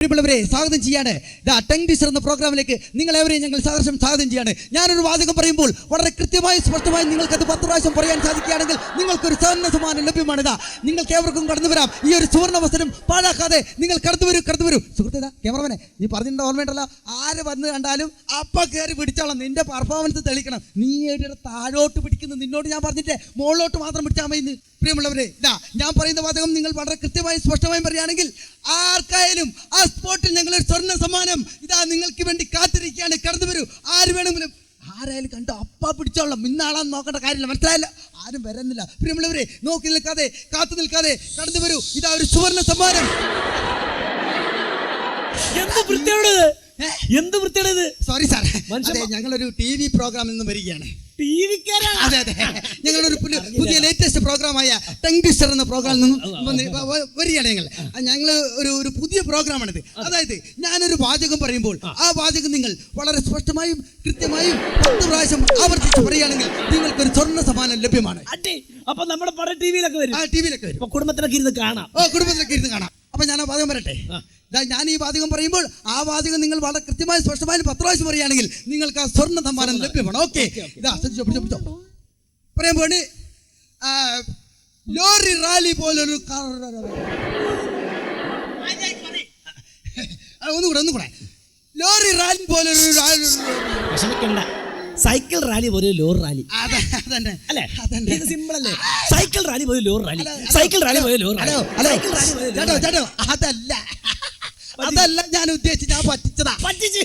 പ്രിയമുള്ളവരെ സ്വാഗതം ചെയ്യാണ്. ദ ടങ് ടീച്ചർ എന്ന പ്രോഗ്രാമിലേക്ക് നിങ്ങൾ എവരെയും ഞങ്ങൾ സഹർഷം സ്വാഗതം ചെയ്യാണ്. ഞാനൊരു വാചകം പറയുമ്പോൾ വളരെ കൃത്യമായി സ്പഷ്ടമായി നിങ്ങൾക്ക് അത് പത്ത് പ്രാവശ്യം പറയാൻ സാധിക്കുകയാണെങ്കിൽ നിങ്ങൾക്കൊരു സഹന സമ്മാനം ലഭ്യമാണ്. നിങ്ങൾക്ക് ഏവർക്കും കടന്നു വരാം. ഈ ഒരു സുവർണ അവസരം പാഴാക്കാതെ നിങ്ങൾ കടന്നു വരൂ കടന്നു വരൂ. സുഹൃത്തേ ക്യാമറമാനെ നീ പറഞ്ഞിട്ട് ഓർമ്മയുണ്ടല്ലോ? ആര് വന്ന് കണ്ടാലും അപ്പ കയറി പിടിച്ചോളാം. നിന്റെ പെർഫോമൻസ് തെളിയിക്കണം. നീ ഇവിടെ താഴോട്ട് പിടിക്കുന്നു. നിന്നോട് ഞാൻ പറഞ്ഞിട്ടേ മുകളിലോട്ട് മാത്രം പിടിച്ചാൽ മതി. പ്രിയമുള്ളവരെ ഇതാ ഞാൻ പറയുന്ന വാചകം നിങ്ങൾ വളരെ കൃത്യമായി സ്പഷ്ടമായും പറയുകയാണെങ്കിൽ ആർക്കായാലും ആ സ്പോട്ടിൽ ഞങ്ങൾ ഒരു സ്വർണ സമ്മാനം ഇതാ നിങ്ങൾക്ക് വേണ്ടി കാത്തിരിക്കുകയാണ്. കടന്നു വരൂ. ആര് വേണമെങ്കിലും ആരായാലും കണ്ടു? അപ്പ പിടിച്ചോളാം. ഇന്നാളാന്ന് നോക്കേണ്ട കാര്യമില്ല. മനസ്സിലായില്ല? ആരും വരുന്നില്ല പ്രിയമുള്ളവരെ നോക്കി നിൽക്കാതെ കാത്തു നിൽക്കാതെ കടന്നു വരൂ. ഇതാ ഒരു സുവർണ സമ്മാനം. എന്ത് വൃത്തിയാണിത്? സോറി സാർ ഞങ്ങളൊരു ടി വി പ്രോഗ്രാമിൽ നിന്ന് വരികയാണ്. അതെ അതെ. ഞങ്ങളൊരു പുതിയ- പുതിയ ലേറ്റസ്റ്റ് പ്രോഗ്രാമായ ടങ് ട്വിസ്റ്റർ എന്ന പ്രോഗ്രാമിൽ നിന്ന് വരികയാണ് ഞങ്ങൾ. ഞങ്ങൾ ഒരു ഒരു പുതിയ പ്രോഗ്രാമാണിത് അതായത് ഞാനൊരു വാചകം പറയുമ്പോൾ ആ. വാചകം നിങ്ങൾ വളരെ സ്പഷ്ടമായും കൃത്യമായും പത്ത് പ്രാവശ്യം ആവർത്തിച്ച് പറയുകയാണെങ്കിൽ നിങ്ങൾക്ക് ഒരു സ്വർണ സമ്മാനം ലഭ്യമാണ്. അപ്പൊ നമ്മുടെ പടം ടി വിയിലൊക്കെ വരും. ആ ടി വിയിലൊക്കെ വരും. കുടുംബത്തിലൊക്കെ ഇരുന്ന് കാണാം. ഓ കുടുംബത്തിലൊക്കെ ഇരുന്ന് കാണാം. അപ്പൊ ഞാൻ ആ വാതകം പറയട്ടെ? ഞാൻ ഈ വാതകം പറയുമ്പോൾ ആ വാതകം നിങ്ങൾ വളരെ കൃത്യമായി സ്പഷ്ടമായി പത്ത് പ്രാവശ്യം പറയുകയാണെങ്കിൽ നിങ്ങൾക്ക് ആ സ്വർണ സമ്മാനം ലഭ്യമാണ്. ഓക്കെ. ഇതാ ശ്രദ്ധിച്ചോ പിടിച്ചോ പിടിച്ചോ. പറയാൻ പോണി ലോറി റാലി പോലൊരു ഒന്നുകൂടെ ഒന്നുകൂടെ. ലോറി റാലി പോലൊരു സൈക്കിൾ റാലി പോലെ ലോർ റാലി അല്ലേ? ഇത് സിമ്പിൾ അല്ലേ? സൈക്കിൾ റാലി പോലെ ലോർ റാലി സൈക്കിൾ റാലി പോലെ ലോർ റാലി ചേട്ടോ ചേട്ടോ. അതല്ല. അതല്ല ഞാൻ ഉദ്ദേശിച്ച് ഞാൻ പറ്റിച്ചതാ. പറ്റിച്ച്.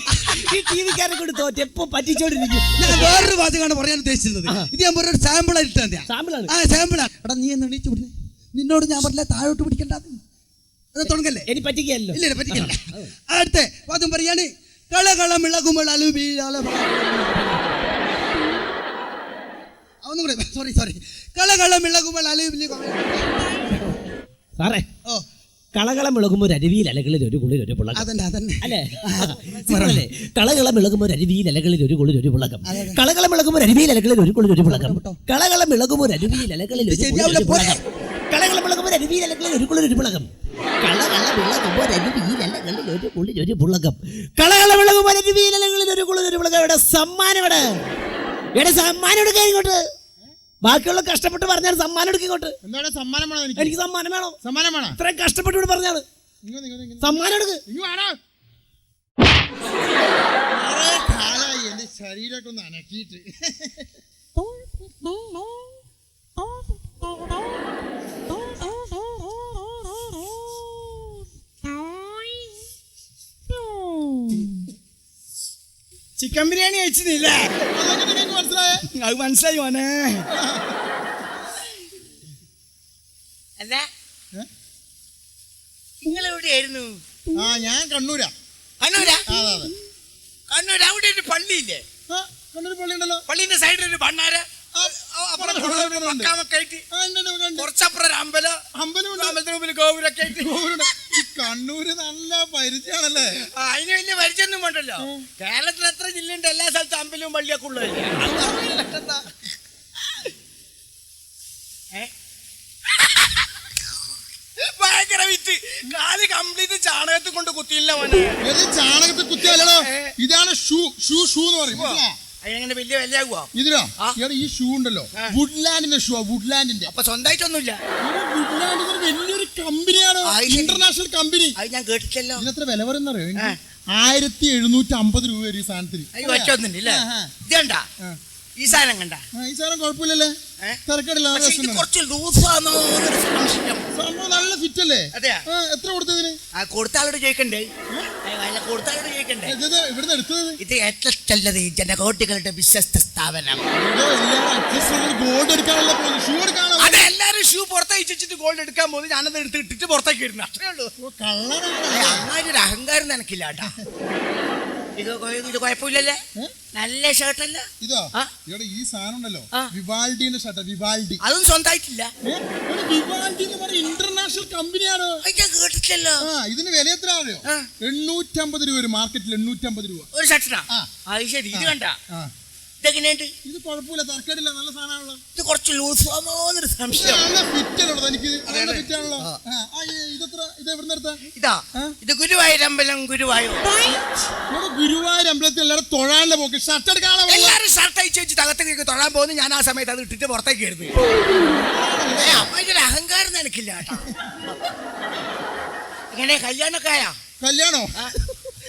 ഈ ടി വിക്കാരെ കൊണ്ട് തോറ്റ്. എപ്പോ പറ്റിച്ചോണ്ടിരിക്കും. ഞാൻ വേറൊരു വാചകമാണ് പറയാൻ ഉദ്ദേശിച്ചത് ഇത് ഞാൻ വേറൊരു സാമ്പിൾ ആയിട്ട് സാമ്പിളാണ് ആ സാമ്പിളാണ് എടാ നീ എന്ന് എണീച്ചു പിടിച്ച് നിന്നോട് ഞാൻ പറഞ്ഞില്ല താഴോട്ട് പിടിക്കണ്ട അത് തുടങ്ങല്ലേ? ഇനി പറ്റിക്കല്ലോ ഇല്ല പറ്റിക്കല്ല. അടുത്ത വാദം പറയാണ്. കളകളം ഇളകുമ്പോൾ അലുബി ഒന്നും കൂടെ സോറി സോറി കളകളം ഇളകുമ്പോൾ അലുബി സാറേ ഓ. കളകളം ഇളകുമ്പോൾ അരുവിയിൽ അലകളിൽ ഒരു കുളിൽ ഒരു പുളകം. അതന്നെ അതന്നെ. അല്ലേ? അല്ലേ? കളകളം ഇളകുമ്പോൾ അരുവിയിൽ അലകളിൽ ഒരു കുളിൽ ഒരു പുളകം. കളകളം ഇളകുമ്പോൾ അരുവിയിൽ അലകളിൽ ഒരു കുളിൽ ഒരു പുളകം. കളകളം ഇളകുമ്പോൾ അരുവിയിൽ അലകളിൽ ഒരു കുളിൽ ഒരു പുളകം. കളകളം ഇളകുമ്പോൾ അരുവിയിൽ അലകളിൽ ഒരു കുളിൽ ഒരു പുളകം. ഒരു അരുവിയിൽ അലകളിൽ ഒരു കുളിൽ ഒരു പുളകം. കളകളം ഇളകുമ്പോൾ ഒരു അരുവിയിൽ അലകളിൽ ഒരു കുളിൽ ഒരു പുളകം. ഇവിടെ സമ്മാനം ഇവിടെ ഇവിടെ സമ്മാനം എടുക്കാൻ ഇങ്ങോട്ട്? ബാക്കിയുള്ള കഷ്ടപ്പെട്ട് പറഞ്ഞാൽ സമ്മാനം എടുക്കോട്ട് ഇങ്ങോട്ട്. എന്താണ് സമ്മാനം വേണോ എനിക്ക്? എനിക്ക് സമ്മാനം വേണോ? സമ്മാനം വേണോ? ഇത്രയും കഷ്ടപ്പെട്ട് ഇവിടെ പറഞ്ഞാൽ. സമ്മാനം എടുക്ക്. എന്റെ ശരീരമൊക്കെ ഒന്ന് അനക്കിയിട്ട് ചിക്കൻ ബിരിയാണി കഴിച്ചിട്ടില്ല. അതൊക്കെ നിങ്ങൾക്ക് മനസ്സിലായേ. അത് മനസ്സിലായി മോനെ. അല്ല? നിങ്ങൾ എവിടെയായിരുന്നു ആ ഞാൻ കണ്ണൂരാ. കണ്ണൂരാ? കണ്ണൂർ അവിടെ ഒരു പള്ളിയില്ലേ? കണ്ണൂർ പള്ളി ഉണ്ടല്ലോ പള്ളിന്റെ സൈഡിൽ ഒരു ഭണ്ണാര. കുറച്ചപ്പുറം അമ്പലം. അമ്പലത്തിന് മുമ്പിൽ ഗോപുരൊക്കെ ആയിട്ട്. കണ്ണൂര് നല്ല പരിചയമാണല്ലേ? അതിന് വലിയ പരിചയമൊന്നും വേണ്ടല്ലോ. കേരളത്തിൽ എത്ര ജില്ലയുണ്ട്? എല്ലാ സ്ഥലത്തും അമ്പലവും പള്ളിയൊക്കെ ഉള്ളതല്ലേ അത് പറഞ്ഞില്ല, എന്താ? ഏ? ഭയങ്കര വിറ്റ് കാൽ കംപ്ലീറ്റ് ചാണകത്തിൽ കൊണ്ട് കുത്തിയില്ല മോനെ ഏത് ചാണകത്തിൽ കുത്തിയാലോ ഇതാണ് ഷൂ ഷൂ ഷൂ എന്ന് പറയും? അതിനെങ്ങനെ വലിയ വിലയാകുവോ? ഇതിനോ. ഇവിടെ ഈ ഷൂ ഉണ്ടല്ലോ. വുഡ്ലാൻഡിന്റെ ഷൂ വുഡ്ലാൻഡിന്റെ അപ്പൊ സ്വന്തമായിട്ടൊന്നുമില്ല. വുഡ്ലാൻഡ് ഇതൊരു വലിയൊരു കമ്പനിയാണ്. ഇന്റർനാഷണൽ കമ്പനി അത് ഞാൻ കേട്ടിട്ടല്ലോ ഇതിനെത്ര വില പറയുന്നറിയോ. ആയിരത്തി എഴുന്നൂറ്റി അമ്പത് രൂപ ഈ സാധനത്തിന്. അത് ഈ സാധനം കണ്ട? ഈ സാധനം കുഴപ്പമില്ലല്ലേ? തിരക്കടില്ല. കുറച്ച് ലൂസാണോ സംശയം. സംഭവം നല്ല ഫിറ്റ് അല്ലേ അതെയാ? എത്ര കൊടുത്തതിന്? കൊടുത്ത ആളോട് ചോദിക്കണ്ടേ? കൊടുത്ത ആളോട് ചോദിക്കണ്ടേ? ഇവിടുന്ന് എടുത്തത്? ഇത് ഏറ്റവും നല്ലത് ഈ ജനകോട്ടികളുടെ വിശ്വസ്ത സ്ഥാപനം. ഗോൾഡ് എടുക്കാനുള്ള ഷൂ എടുക്കാനുള്ള അത് എല്ലാരും ഷൂ പുറത്തേക്ക് വെച്ചിട്ട് ഗോൾഡ് എടുക്കാൻ പോകുന്നു. ഞാനത് എടുത്ത് ഇട്ടിട്ട് പുറത്തേക്ക് വരുന്നു. അത്രേ ഉള്ളൂ. അമ്മാരി ഒരു അഹങ്കാരം നിനക്കില്ല കേട്ടാ. ഇത് ഇത് കുഴപ്പമില്ലല്ലേ? നല്ല ഷർട്ടല്ല ഇതോ. ഇവിടെ ഈ സാധനം ഉണ്ടല്ലോ. വിവാൾഡിന്റെ ഷർട്ട് വിവാൾഡി അതും സ്വന്തമായിട്ടില്ല. വിവാൾഡി എന്ന് പറഞ്ഞ ഇന്റർനാഷണൽ കമ്പനിയാണ് കേട്ടിട്ടില്ലല്ലോ. ഇതിന് വില എത്ര അറിയോ എണ്ണൂറ്റമ്പത് രൂപ ഒരു മാർക്കറ്റിൽ എണ്ണൂറ്റമ്പത് രൂപ. ഒരു ഷർട്ടിനാ. അത് ശരി ഇത് കണ്ട? ഇതെങ്ങനെയുണ്ട്? ഇത് കുഴപ്പമില്ല തർക്കടില്ല നല്ല സാധനമാണല്ലോ. ഇത് കുറച്ച് ലൂസ് ആണോന്നൊരു സംശയം. നല്ല ഫിറ്റ് ആണല്ലോ എനിക്ക് നല്ല ആ, ഇതെത്ര ഇത് എവിടെ നിർത്താ ഇതാ? ഇത് ഗുരുവായൂരമ്പലം ഗുരുവായൂർ. ഗുരുവായൂരമ്പലത്തിൽ എല്ലാവരും തൊഴാനുള്ള പോക്ക്. ഷർട്ട് എടുക്കാനുള്ള. എല്ലാരും ഷർട്ട് അയച്ചു വെച്ച് തകത്തേക്ക് തൊഴാൻ പോകുന്നു. ഞാൻ ആ സമയത്ത് അത് ഇട്ടിട്ട് പുറത്തേക്ക് എഴുതി അമ്മയുടെ അഹങ്കാരം നിനക്കില്ല കേട്ടോ. എങ്ങനെ കല്യാണമൊക്കെ ആയാ? കല്യാണോ?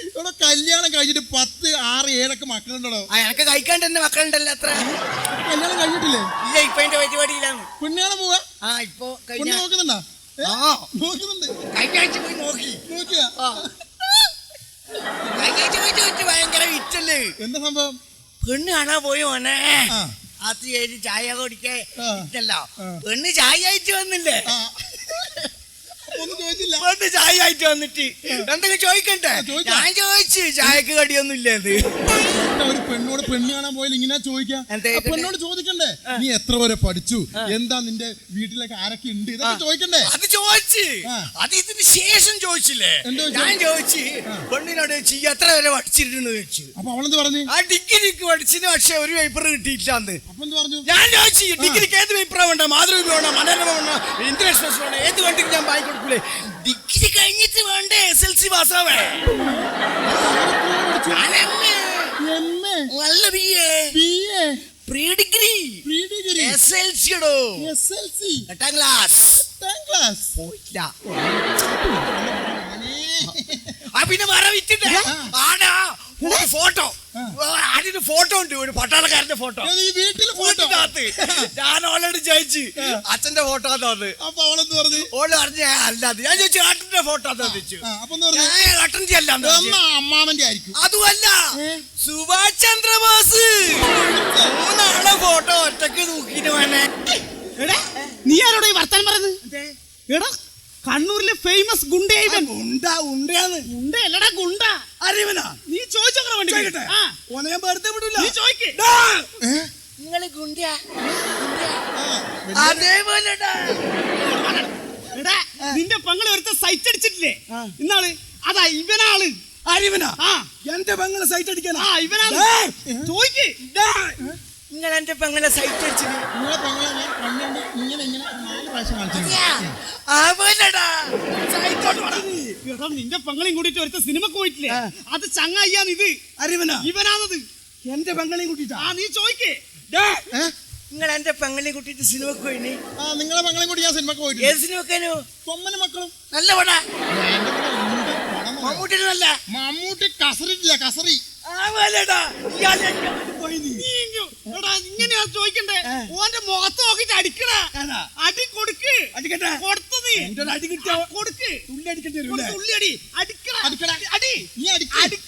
ഇവിടെ കല്യാണം കഴിഞ്ഞിട്ട് പത്ത് ആറ് ഏഴൊക്കെ മക്കളുണ്ടോ എനക്ക് കഴിക്കാൻ തന്നെ മക്കളുണ്ടല്ലോ അത്ര. കല്യാണം കഴിഞ്ഞിട്ടില്ലേ? ഇല്ല ഇപ്പൊ എന്റെ പരിപാടിയിലാണ്. പുണ്യാണ് പോവാ? ആ ഇപ്പൊ നോക്കുന്നുണ്ടോ? ആ. നോക്കുന്നുണ്ട്. കഴിഞ്ഞ ആഴ്ച പോയി നോക്കി. നോക്കിയാ? ആ. കഴിഞ്ഞ ആഴ്ച പോയി ചോദിച്ചു ഭയങ്കര വിറ്റല്ലേ? എന്താ സംഭവം? പെണ്ണ് കാണാൻ പോയി മോനെ. ചായ കുടിക്കേ ആ. ഇട്ടല്ലോ പെണ്ണ് ചായ അയച്ചു വന്നില്ലേ ആ. ഒന്നും ചോദിച്ചില്ല പെണ്ണ് ചായ ആയിട്ട് വന്നിട്ട്. എന്തെങ്കിലും ചോദിക്കണ്ടേ? ഞാൻ ചോദിച്ചു ചായക്ക് കടിയൊന്നും ഇല്ലേത് ഒരു പെണ്ണോട് പെണ്ണ് കാണാൻ പോയാൽ ഇങ്ങനെ ചോദിക്കാം? പെണ്ണോട് ചോദിക്കണ്ടേ? നീ എത്ര വരെ പഠിച്ചു? എന്താ നിന്റെ വീട്ടിലേക്ക് ആരൊക്കെ ഉണ്ട്? ഇതൊക്കെ ചോദിക്കണ്ടേ? അത് ചോദിച്ചു. അത് ഇതിന് ശേഷം ചോദിച്ചില്ലേ? ഞാൻ ചോദിച്ചു പെണ്ണിനോട് ചോദിച്ചു "ഈ എത്ര വരെ പഠിച്ചിരുന്നു? ചോദിച്ചു. അപ്പൊ അവളെന്ത് പറഞ്ഞു? ആ ഡിഗ്രിക്ക് പഠിച്ചിന് പക്ഷെ ഒരു പേപ്പർ എന്ത് പറഞ്ഞു? ഞാൻ ചോദിച്ചു ഡിഗ്രിക്ക് ഏത് പേപ്പറാ വേണ്ട? മാതൃഭൂമി വേണോ മനോരമ വേണോ ഇന്ത്യൻ എക്സ്പ്രസ് വേണോ ഏത് വണ്ടിക്ക് ഞാൻ വായി നടക്കൂലേ ഡിഗ്രി കഴിഞ്ഞിട്ട് വേണ്ടേ എസ് എൽ സി പാസ്സാവേ നല്ല B pre degree. S L C ഇടോ എസ് എൽ സി എട്ടാം ക്ലാസ്. എട്ടാം ക്ലാസ്. പോയില്ല. പിന്നെ ഫോട്ടോ. അതിന് ഫോട്ടോ ഉണ്ട് ഒരു പട്ടാളക്കാരന്റെ ഫോട്ടോ വീട്ടിൽ ഫോട്ടോ ഞാൻ ഓളോട് ചോദിച്ചു അച്ഛന്റെ ഫോട്ടോ തന്നത് അപ്പൊ അവളെന്ന് പറഞ്ഞു? ഓൾ പറഞ്ഞ അല്ലാതെ ഞാൻ ചോദിച്ചു ഏട്ടന്റെ ഫോട്ടോ ഞാൻ ഏട്ടന്റെ അല്ല. അമ്മാവന്റെ ആയിരിക്കും. അതുമല്ല സുഭാഷ് ചന്ദ്രബോസ്. മൂന്നാളെ ഫോട്ടോ ഒറ്റയ്ക്ക് നോക്കിട്ട് വേണേ എടാ നീ ആരോടെ വർത്താനം പറയുന്നത്? എടാ കണ്ണൂരിലെ ഫേമസ് ഗുണ്ടയായി ഗുണ്ട ഗുണ്ടയാണ്. ഗുണ്ട അല്ലടാ ഗുണ്ട. അറിയവനാ നീ ചോദിച്ചോക്കറ വണ്ടി? ആ. ഓനെ ഞാൻ വെറുതെ വിടൂല. നീ ചോദിക്ക്. നിങ്ങൾ ഗുണ്ടിയാ. അതേപോലെ എടാ നിന്റെ പെങ്ങളെ ഒരുത്ത സൈറ്റ് അടിച്ചിട്ടില്ലേ? ഇന്നാൾ? അതാ ഇവനാൾ. അറിവനാ ആ. എന്റെ പെങ്ങളെ സൈറ്റ് അടിക്കാനാ? ആ ഇവനാണ് ചോദിക്ക്. നിങ്ങൾ എന്റെ പെങ്ങളെ സൈറ്റ് അടിച്ചത്? നിങ്ങളെ പെങ്ങളെ ഞാൻ കണ്ണുകൊണ്ട് ഇങ്ങനെ ഇങ്ങനെ നാല് പ്രാവശ്യം കാണിച്ചു നിന്റെ പെങ്ങളെയും കൂട്ടിട്ട് ഒരുത്ത സിനിമക്ക് പോയിട്ടില്ലേ? അത് ചങ്ങായിയാണ് ഇത്. അറിവനാ ഇവനാണത്. എന്റെ പെങ്ങളെയും കൂട്ടിട്ടാ ആ നീ ചോദിക്ക്. നിങ്ങൾ എന്റെ പെങ്ങളെയും കൂട്ടിട്ട് സിനിമക്ക് പോയിന്? ആ നിങ്ങളെ പെങ്ങളെയും കൂടി ഞാൻ സിനിമക്ക് പോയിട്ടുണ്ട്. ഏത് സിനിമക്കാനു? തൊമ്മനും മക്കളും. നല്ല പടാ. എന്ന് മമ്മൂട്ടി കസറിട്ടില്ല കസറി. ആ ഇയാൾ ഇങ്ങനെയാ ചോദിക്കണ്ടേ? ഓന്റെ മുഖത്ത് നോക്കിട്ട് അടിക്കണ അടി കൊടുക്ക്. അടിക്കട്ടെ. കൊടുത്തത്. എന്റെ അടി കിട്ടിയ? കൊടുക്ക്. തുള്ളി അടിക്കട്ടെ തുള്ളി അടി. അടിക്കണ അടി. നീ അടിക്ക.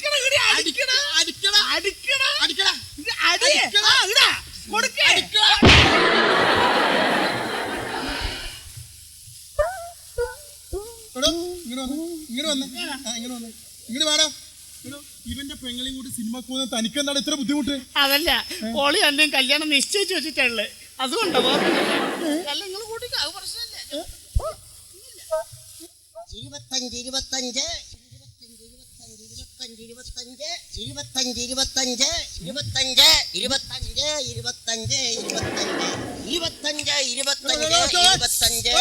ഇവന്റെ പെങ്ങളെയും കൂടി സിനിമ പോകുന്ന തനിക്ക് എന്താണ് ഇത്ര ബുദ്ധിമുട്ട് അതല്ല പോളി എല്ലാം കല്യാണം നിശ്ചയിച്ചു വെച്ചിട്ടുള്ളേ അതുകൊണ്ടോ അല്ല നിങ്ങൾ കൂട്ടിക്കോ അത് പ്രശ്നമില്ല ഇരുപത്തഞ്ച് ഇരുപത്തഞ്ച് ഇരുപത്തഞ്ച് ഇരുപത്തഞ്ച് ഇരുപത്തഞ്ച് ഇരുപത്തഞ്ച് ഇരുപത്തഞ്ച് ഇരുപത്തഞ്ച് ഇരുപത്തഞ്ച് ഇരുപത്തഞ്ച് ഇരുപത്തഞ്ച് ഇരുപത്തഞ്ച് ഇരുപത്തഞ്ച്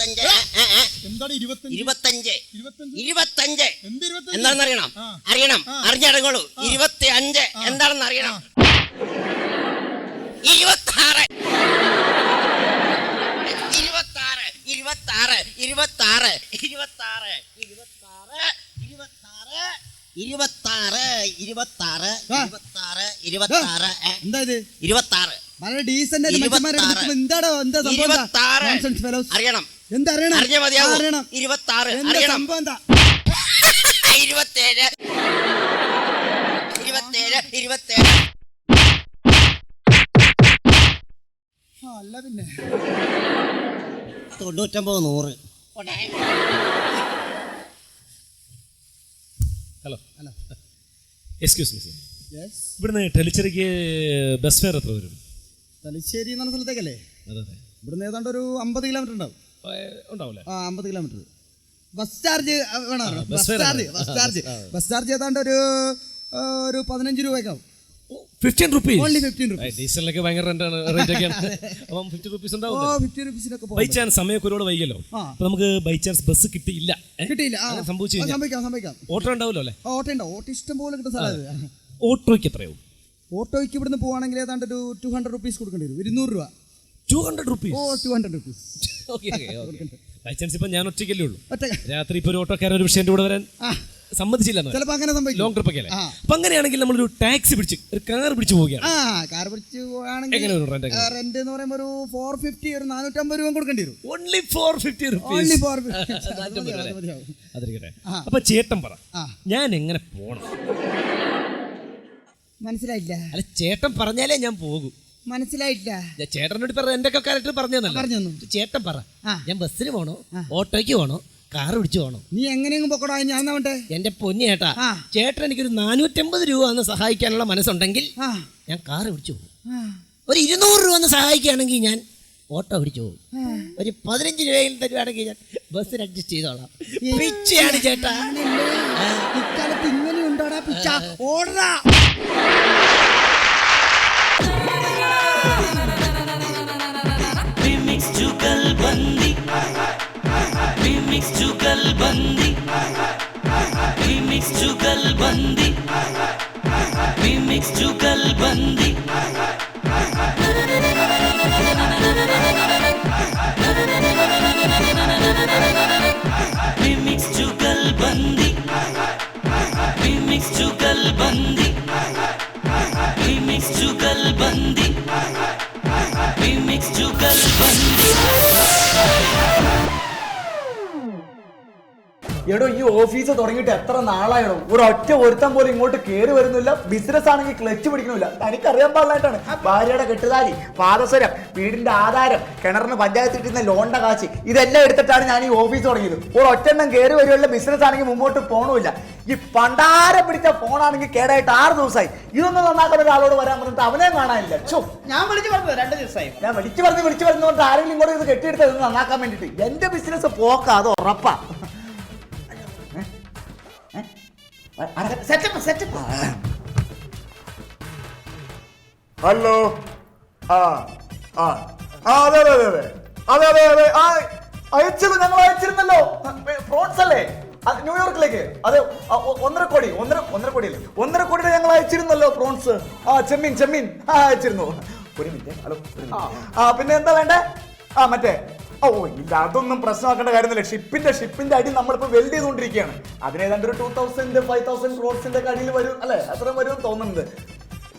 ഇരുപത്തഞ്ച്. എന്താണ് ഇരുപത്തഞ്ച്? ഇരുപത്തഞ്ച്. ഇരുപത്തഞ്ച്. ഇരുപത്തഞ്ച്. എന്ത് ഇരുപത്തഞ്ച്? എന്താണെന്ന് അറിയണം. അറിയണം. അറിഞ്ഞടങ്ങോളൂ ഇരുപത്തി അഞ്ച് എന്താണെന്ന് അറിയണം ഇരുപത്താറ്. ഇരുപത്താറ്. ഇരുപത്താറ്. ഇരുപത്താറ്. ഇരുപത്താറ്. ഇരുപത്താറ്. ഇരുപത്താറ്. ഇരുപത്താറ്. ഇരുപത്താറ്. ഇരുപത്താറ്. ഇരുപത്താറ്. എന്താ ഇത്? ഇരുപത്താറ്. വളരെ ഡീസന്റ് എന്താടോ എന്താ സംഭവം എന്താ? ഇരുപത്താറ്. Nonsense fellows. അറിയണം. എന്താ അറിയണം? അറിഞ്ഞ മതിയാവൂ. ആ, അറിയണം? ഇരുപത്താറ്. എന്താ അറിയണം. സംഭവം എന്താ? ഇരുപത്തേഴ്. ഇരുപത്തേഴ് ഇരുപത്തേഴ്. അല്ല പിന്നെ. തൊണ്ണൂറ്റൊമ്പത് നൂറ്. Hello hello excuse me sir ഇവിടുന്ന് ടെലിച്ചറിക്ക് ബസ് ഫെയർ എത്ര വരും? തലശ്ശേരി എന്ന് പറഞ്ഞ സ്ഥലത്തേക്കല്ലേ? അതെ അതെ. ഇവിടുന്ന് ഏതാണ്ട് ഒരു അമ്പത് കിലോമീറ്റർ ഉണ്ടാവും. ആ, ആ അമ്പത് കിലോമീറ്റർ ബസ് ചാർജ് വേണോ bus charge bus charge. Bus charge ഏതാണ്ട് ഒരു ഒരു പതിനഞ്ച് രൂപയൊക്കെ fifteen rupees only fifteen rupees ഡീസലിനൊക്കെ ഭയങ്കര റെന്റാണ് റേറ്റ് ഒക്കെയാണ്. അപ്പം ഫിഫ്റ്റി റുപ്പീസ് ഓ ഉണ്ടാവും ഫിഫ്റ്റി റുപ്പീസിനൊക്കെ ബൈ ചാൻസ് സമയമൊക്കെ ഒരുപാട് വൈകല്ലോ ആ. അപ്പൊ നമുക്ക് ബൈ ചാൻസ് ബസ് കിട്ടിയില്ല. ഏ? കിട്ടിയില്ല ആ, അങ്ങനെ സംഭവിച്ചു ആ, കഴിഞ്ഞാൽ. സംഭവിക്കാം സംഭവിക്കാം. ഓട്ടോ ഉണ്ടാവുമല്ലോ അല്ലേ? ഓട്ടോ ഉണ്ടോ? ഓട്ടോ ഇഷ്ടം പോലെ ഓട്ടോയ്ക്ക് എത്രയാവും? ഓട്ടോയ്ക്ക് ഇവിടുന്ന് പോവാണെങ്കിൽ ഏതാണ്ട് ഒരു ടു ഹൺഡ്രഡ് റുപ്പീസ് കൊടുക്കേണ്ടി വരും. ഇരുന്നൂറ് രൂപ. Two hundred rupees oh two hundred rupees licence ഇപ്പം ഞാൻ ഒറ്റയ്ക്കല്ലേ ഉള്ളൂ. രാത്രി ഇപ്പൊ ഒരു ഓട്ടോക്കാരൻ ഒരു വിഷയന്റെ കൂടെ വരാൻ സമ്മതിച്ചില്ല ചിലപ്പോൾ അങ്ങനെ സംഭവിക്കും. ലോങ് ട്രിപ്പ് ഒക്കെ അല്ലേ. അപ്പൊ അങ്ങനെയാണെങ്കിൽ നമ്മളൊരു ടാക്സി പിടിച്ച് ഒരു കാർ പിടിച്ച് പോവുകയാണ്. ആ കാർ പിടിച്ച്? പോവുകയാണെങ്കിൽ റെന്റ് എന്ന് പറയുമ്പോൾ ഒരു ഫോർ ഫിഫ്റ്റി ഒരു നാനൂറ്റമ്പത് രൂപ കൊടുക്കേണ്ടി വരും. Only four fifty only four fifty അതിരിക്കട്ടെ അപ്പൊ ചേട്ടൻ പറ ഞാൻ എങ്ങനെ പോണം? മനസ്സിലായില്ല. അല്ല ചേട്ടൻ പറഞ്ഞാലേ ഞാൻ പോകും. മനസ്സിലായില്ല. ചേട്ടനോട് പറഞ്ഞ എന്റെ ഒക്കെ കാര്യം പറഞ്ഞു ചേട്ടൻ പറ. ഞാൻ ബസ്സിന് പോണോ ഓട്ടോയ്ക്ക് പോണോ കാർ പിടിച്ചു പോണോ. നീ എങ്ങനെയെങ്കിലും പൊക്കടാ ഞാൻ വേണ്ടേ എന്റെ പൊന്നി ചേട്ടാ. ചേട്ടൻ എനിക്കൊരു നാനൂറ്റമ്പത് രൂപ ഒന്ന് സഹായിക്കാനുള്ള മനസ്സുണ്ടെങ്കിൽ ഞാൻ കാർ പിടിച്ചു പോകും. ഒരു ഇരുന്നൂറ് രൂപ ഒന്ന് സഹായിക്കുകയാണെങ്കിൽ ഞാൻ ഓട്ടോ പിടിച്ചു പോകും. ഒരു പതിനഞ്ച് രൂപയിൽ തരുവാണെങ്കിൽ ഞാൻ ബസ്സിന് അഡ്ജസ്റ്റ് ചെയ്തോളാം. പിച്ചയാണ് ചേട്ടാ. ഇങ്ങനെ పిచ్చా ఓడరా. బంది జుగల్ బంది జుగల్ బంది జుగల్ బంది హిమిక్స్ జుగల్ బంది. హిమిక్స్ జుగల్ బంది. హిమిక్స్ జుగల్ എടോ ഈ ഓഫീസ് തുടങ്ങിയിട്ട് എത്ര നാളായോ ഒരു ഒറ്റ ഒരുത്തം പോലും ഇങ്ങോട്ട് കയറി വരുന്നില്ല. ബിസിനസ് ആണെങ്കിൽ ക്ലച്ച് പിടിക്കുന്നില്ല എനിക്കറിയാൻ പാടില്ലായിട്ടാണ്. ഭാര്യയുടെ കെട്ടുതാരി പാദസരം വീടിന്റെ ആധാരം കിണറിന് പഞ്ചായത്ത് കിട്ടുന്ന ലോണിന്റെ കാശ് ഇതെല്ലാം എടുത്തിട്ടാണ് ഞാൻ ഈ ഓഫീസ് തുടങ്ങിയത്. ഒരു ഒറ്റെണ്ണം കയറി വരുവല്ല ബിസിനസ് ആണെങ്കിൽ മുമ്പോട്ട് പോകണമില്ല ഈ പണ്ടാരം പിടിച്ച ഫോണാണെങ്കിൽ കേടായിട്ട് ആറ് ദിവസമായി. ഇതൊന്നും നന്നാക്കുന്ന ഒരാളോട് വരാൻ പറഞ്ഞിട്ട് അവനെ കാണാനില്ല. ഞാൻ വിളിച്ചു പറഞ്ഞു രണ്ട് ദിവസമായി. ഞാൻ വിളിച്ചു പറഞ്ഞ് വിളിച്ചു പറഞ്ഞു ആരെങ്കിലും ഇങ്ങോട്ട് ഇത് കെട്ടിയെടുത്തത് നന്നാക്കാൻ വേണ്ടിട്ട് എന്റെ ബിസിനസ് പോക്കാ അത് ഉറപ്പാ. Setup setup hello. ആ ആ. ആ അതെ അതെ അതെ അതെ. അതെ അതെ അതെ. ആ അയച്ചിരുന്നു ഞങ്ങൾ അയച്ചിരുന്നല്ലോ. ഫ്രോഡ്സ് അല്ലേ? ന്യൂയോർക്കിലേക്ക് അതെ ഒന്നര കോടി ഒന്നര ഒന്നര കോടി അല്ലേ ഒന്നര കോടിയുടെ ഞങ്ങൾ അയച്ചിരുന്നല്ലോ പ്രോൺസ് ആ ചെമ്മീൻ ചെമ്മീൻ. ആ അയച്ചിരുന്നു. ഒരു മിനിറ്റ് ഹലോ ആ പിന്നെ എന്താ വേണ്ടേ? ആ മറ്റേ ഓ ഇല്ല അതൊന്നും പ്രശ്നമാക്കേണ്ട കാര്യമൊന്നുമില്ല. ഷിപ്പിന്റെ ഷിപ്പിന്റെ അടി നമ്മളിപ്പോ വെൽഡ് ചെയ്തുകൊണ്ടിരിക്കുകയാണ്. അതിന് ഏതാണ്ട് ഒരു ടൂ തൗസൻഡ് ഫൈവ് തൗസൻഡ് ക്രോഡ്സിന്റെ അടിയിൽ വരും അല്ലെ? അത്രയും വരും തോന്നുന്നുണ്ട്.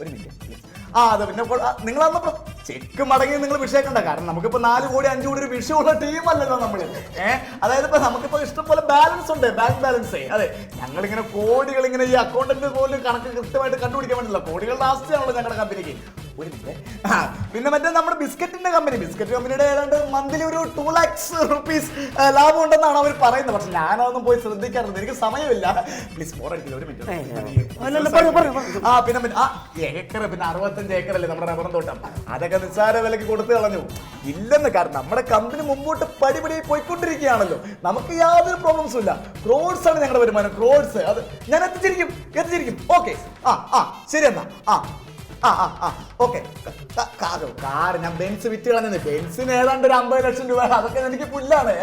ഒരു മിനിറ്റ് ആ അതെ പിന്നെ നിങ്ങൾ അന്ന് ചെക്ക് മടങ്ങി നിങ്ങൾ വിഷയക്കണ്ട കാരണം നമുക്കിപ്പോ നാല് കോടി അഞ്ചു കോടി ഒരു വിഷയമുള്ള ടീം അല്ലല്ലോ നമ്മൾ. ഏഹ് അതായത് ഇപ്പൊ നമുക്കിപ്പോ ഇഷ്ടംപോലെ ബാലൻസ് ഉണ്ട്. ബാങ്ക് ബാലൻസ് അതെ ഞങ്ങൾ ഇങ്ങനെ കോടികൾ ഇങ്ങനെ ഈ അക്കൗണ്ടന്റ് പോലും കണക്ക് കൃത്യമായിട്ട് കണ്ടുപിടിക്കാൻ പറ്റില്ല. കോടികൾ ലാസ്റ്റ് ആസ്തിയാണല്ലോ ഞങ്ങളുടെ കമ്പനിക്ക് ഒരു മിനിറ്റ് ആ പിന്നെ മറ്റേ നമ്മുടെ ബിസ്ക്കറ്റിന്റെ കമ്പനി ബിസ്ക്കറ്റ് കമ്പനിയുടെ ഏതാണ്ട് മന്ത്ലി ഒരു ടു ലാക്സ് റുപ്പീസ് ലാഭം ഉണ്ടെന്നാണ് അവർ പറയുന്നത്. പക്ഷെ ഞാനതൊന്നും പോയി ശ്രദ്ധിക്കാറുണ്ട് എനിക്ക് സമയമില്ല. പ്ലീസ് ഫോർ അടിക്കില്ല ഒരു മിനിറ്റ് ആ പിന്നെ ആ ഏക്കർ പിന്നെ അറുപത്തഞ്ച് ഏക്കർ അല്ലേ നമ്മുടെ റബ്ബറും തോട്ടം. അതൊക്കെ നിസ്സാര വിലക്ക് കൊടുത്തു കളഞ്ഞു. ഇല്ലെന്ന് കാരണം നമ്മുടെ കമ്പനി മുമ്പോട്ട് പടിപടി പോയിക്കൊണ്ടിരിക്കുകയാണല്ലോ. നമുക്ക് യാതൊരു പ്രോബ്ലംസും ഇല്ല. ക്രോഡ്സ് ആണ് ഞങ്ങളുടെ വരുമാനം. ക്രോഡ്സ് അത് ഞാൻ എത്തിച്ചിരിക്കും എത്തിച്ചിരിക്കും. ഓക്കെ ആ ആ ശരി എന്നാ. ആ ആ ആ ആ. ഓക്കെ കാർ ഞാൻ ബെൻസ് വിറ്റ് കളഞ്ഞത് ബെൻസിന് ഏതാണ്ട് ഒരു അമ്പത് ലക്ഷം രൂപ. അതൊക്കെ എനിക്ക് പുല്ലാണ്.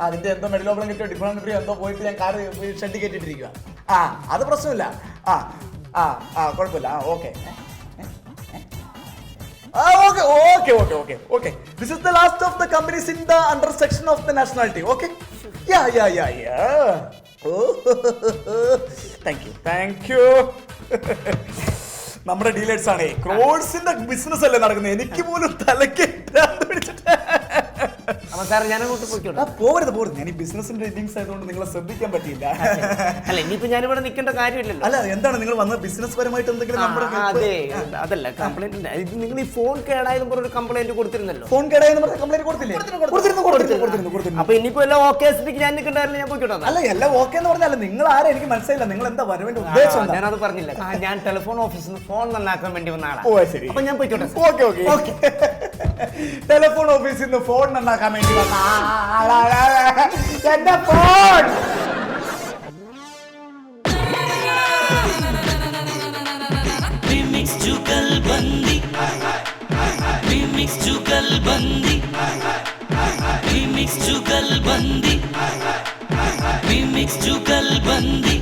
അതിന്റെ എന്തോ മെഡൽ ഓപ്പണം കിട്ടിയോ? ഡിപ്ലോമ കിട്ടിയോ എന്തോ പോയിട്ട് ഞാൻ കാറ് ഷെഡ് കേട്ടിട്ടിരിക്കുക ആ അത് പ്രശ്നമില്ല. ആ ആ ആ കുഴപ്പമില്ല. ആ okay okay this last of companies in the under section of yeah yeah yeah you നമ്മുടെ ഡീലേഴ്സ് ആണ്. ക്രോഡ്സിന്റെ ബിസിനസ് അല്ലേ നടക്കുന്നത്? എനിക്ക് പോലും തലക്കേറ്റ് അപ്പൊ സാർ ഞാൻ അങ്ങോട്ട് പോയിക്കോട്ടെ ആ, പോവരുത് പോരുത് ഞാൻ ഈ ബിസിനസിന്റെ ഇന്നിങ്സ് ആയതുകൊണ്ട് നിങ്ങളെ ശ്രദ്ധിക്കാൻ പറ്റിയില്ല. അല്ല ഇനിയിപ്പോ ഞാനിവിടെ നിൽക്കേണ്ട കാര്യമില്ലല്ലോ. അല്ല എന്താണ് നിങ്ങൾ വന്നത്? ബിസിനസ് പരമായിട്ട് എന്തെങ്കിലും നമ്മുടെ അതെ. അതല്ല കംപ്ലൈന്റ് നിങ്ങൾ ഈ ഫോൺ കേടായതും ഒരു കംപ്ലൈന്റ് കൊടുത്തിരുന്നല്ലോ. ഫോൺ കേടായെന്ന് പറഞ്ഞ കംപ്ലൈന്റ് കൊടുത്തില്ലേ? കൊടുത്തിരുന്നു കൊടുത്തിരുന്നു കൊടുത്തിരുന്നു കൊടുത്തിരുന്നു അപ്പൊ ഇനിയിപ്പോ എല്ലാം ഓക്കെ ഞാൻ നിൽക്കണ്ടായിരുന്നു ഞാൻ പോയിക്കോട്ടെ അല്ല എല്ലാം ഓക്കെ എന്ന് പറഞ്ഞാൽ നിങ്ങൾ ആരെ എനിക്ക് മനസ്സിലായില്ല. നിങ്ങൾ എന്താ വരവേണ്ട ഉദ്ദേശം ഞാൻ അത് ഞാനത് പറഞ്ഞില്ല. ഞാൻ ടെലിഫോൺ ഓഫീസിൽ നിന്ന് ഫോൺ നന്നാക്കാൻ വേണ്ടി വന്ന ആളാണ് ഓ ശരി. അപ്പൊ ഞാൻ പോയിക്കോട്ടെ ഓക്കെ ഓക്കെ ഓക്കെ ಟೆಲಿಫೋನ್ ಆಫೀಸಿಂದ ಫೋನ್ ನನ್ನ ಕಮೆಂಟ್ ಎನ್ನ ಫೋನ್ ಜುಗಲ್ ಬಂದಿ ಜುಗಲ್ ಬಂದಿ ಜುಗಲ್ ಬಂದಿ ಜುಗಲ್ ಬಂದಿ